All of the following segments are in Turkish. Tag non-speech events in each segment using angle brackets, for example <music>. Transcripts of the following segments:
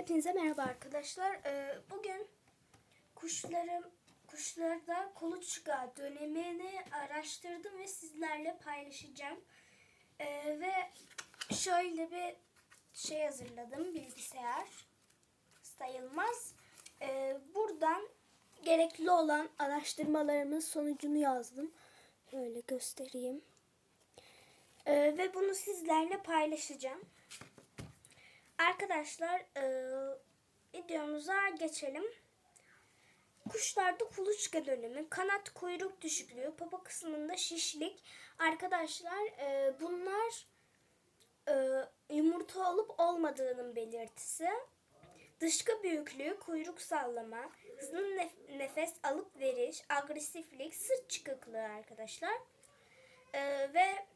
Hepinize merhaba arkadaşlar. Ee, bugün kuşlarım kuşlarda kuluçka dönemini araştırdım ve sizlerle paylaşacağım. Ee, ve şöyle bir şey hazırladım bilgisayar sayılmaz. Ee, buradan gerekli olan araştırmalarımın sonucunu yazdım. Şöyle göstereyim. Ve bunu sizlerle paylaşacağım. Arkadaşlar e, videomuza geçelim. Kuşlarda kuluçka dönemi, kanat kuyruk düşüklüğü, papa kısmında şişlik. Arkadaşlar e, bunlar e, yumurta olup olmadığının belirtisi. Dışkı büyüklüğü, kuyruk sallama, hızlı nef- nefes alıp veriş, agresiflik, sırt çıkıklığı arkadaşlar. E, ve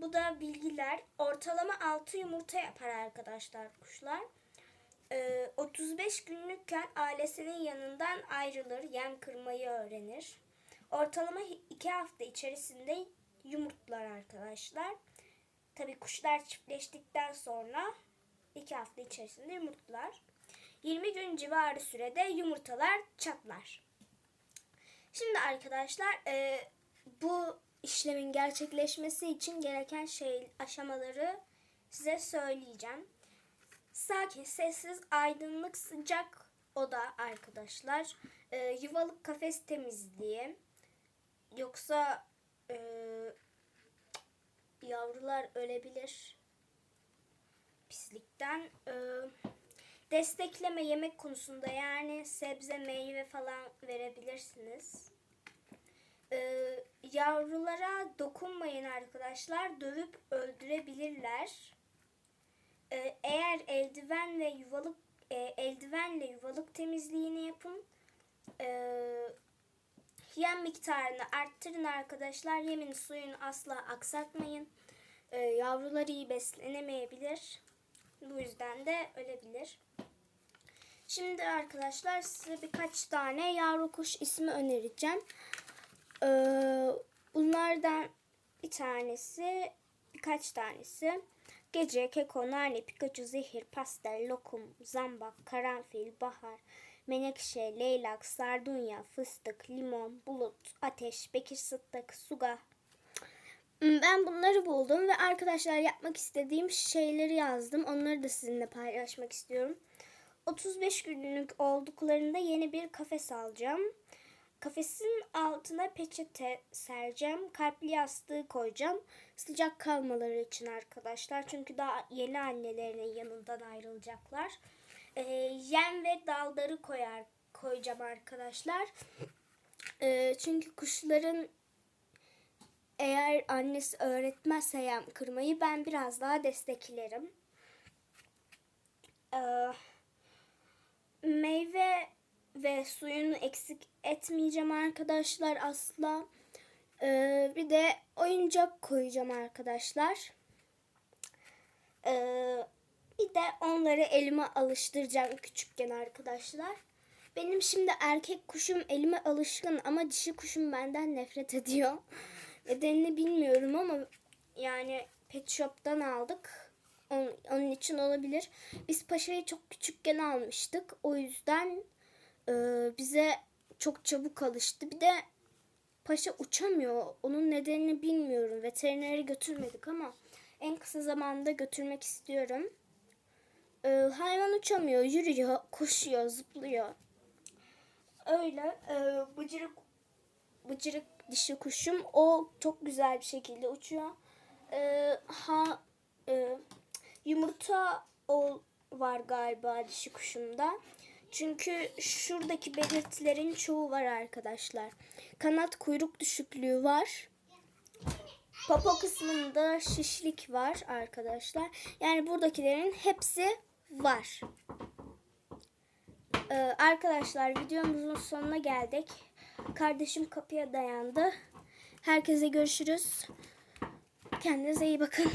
bu da bilgiler. Ortalama 6 yumurta yapar arkadaşlar kuşlar. Ee, 35 günlükken ailesinin yanından ayrılır, yem kırmayı öğrenir. Ortalama 2 hafta içerisinde yumurtlar arkadaşlar. Tabii kuşlar çiftleştikten sonra 2 hafta içerisinde yumurtlar. 20 gün civarı sürede yumurtalar çatlar. Şimdi arkadaşlar e, bu işlemin gerçekleşmesi için gereken şey aşamaları size söyleyeceğim. Sakin, sessiz, aydınlık, sıcak oda arkadaşlar. E, yuvalık kafes temizliği. Yoksa e, yavrular ölebilir pislikten. E, destekleme yemek konusunda yani sebze, meyve falan verebilirsiniz. Ee, yavrulara dokunmayın arkadaşlar. Dövüp öldürebilirler. Ee, eğer eldiven ve yuvalık e, eldivenle yuvalık temizliğini yapın. Ee, yem miktarını arttırın arkadaşlar. Yemin suyunu asla aksatmayın. Ee, yavrular iyi beslenemeyebilir. Bu yüzden de ölebilir. Şimdi arkadaşlar size birkaç tane yavru kuş ismi önereceğim. Ee, bunlardan bir tanesi, birkaç tanesi. Gece, keko, nane, pikachu, zehir, pastel, lokum, zambak, karanfil, bahar, menekşe, leylak, sardunya, fıstık, limon, bulut, ateş, bekir sıttık, suga. Hmm, Ben bunları buldum ve arkadaşlar yapmak istediğim şeyleri yazdım. Onları da sizinle paylaşmak istiyorum. 35 günlük olduklarında yeni bir kafes alacağım. Kafesin altına peçete sereceğim. Kalpli yastığı koyacağım. Sıcak kalmaları için arkadaşlar. Çünkü daha yeni annelerinin yanından ayrılacaklar. Ee, yem ve dalları koyar koyacağım arkadaşlar. Ee, çünkü kuşların eğer annesi öğretmezse yem kırmayı ben biraz daha desteklerim. Ee, meyve ve suyunu eksik etmeyeceğim arkadaşlar asla. Ee, bir de oyuncak koyacağım arkadaşlar. Ee, bir de onları elime alıştıracağım küçükken arkadaşlar. Benim şimdi erkek kuşum elime alışkın ama dişi kuşum benden nefret ediyor. <laughs> Nedenini bilmiyorum ama yani pet shop'tan aldık. Onun, onun için olabilir. Biz paşayı çok küçükken almıştık. O yüzden e, bize çok çabuk alıştı. Bir de paşa uçamıyor. Onun nedenini bilmiyorum. Veterinere götürmedik ama en kısa zamanda götürmek istiyorum. E, hayvan uçamıyor, yürüyor, koşuyor, zıplıyor. Öyle. E, bıcırık bıcırık dişi kuşum. O çok güzel bir şekilde uçuyor. E, ha e, yumurta ol, var galiba dişi kuşumda. Çünkü şuradaki belirtilerin çoğu var arkadaşlar. Kanat kuyruk düşüklüğü var. Popo kısmında şişlik var arkadaşlar. Yani buradakilerin hepsi var. Ee, arkadaşlar videomuzun sonuna geldik. Kardeşim kapıya dayandı. Herkese görüşürüz. Kendinize iyi bakın.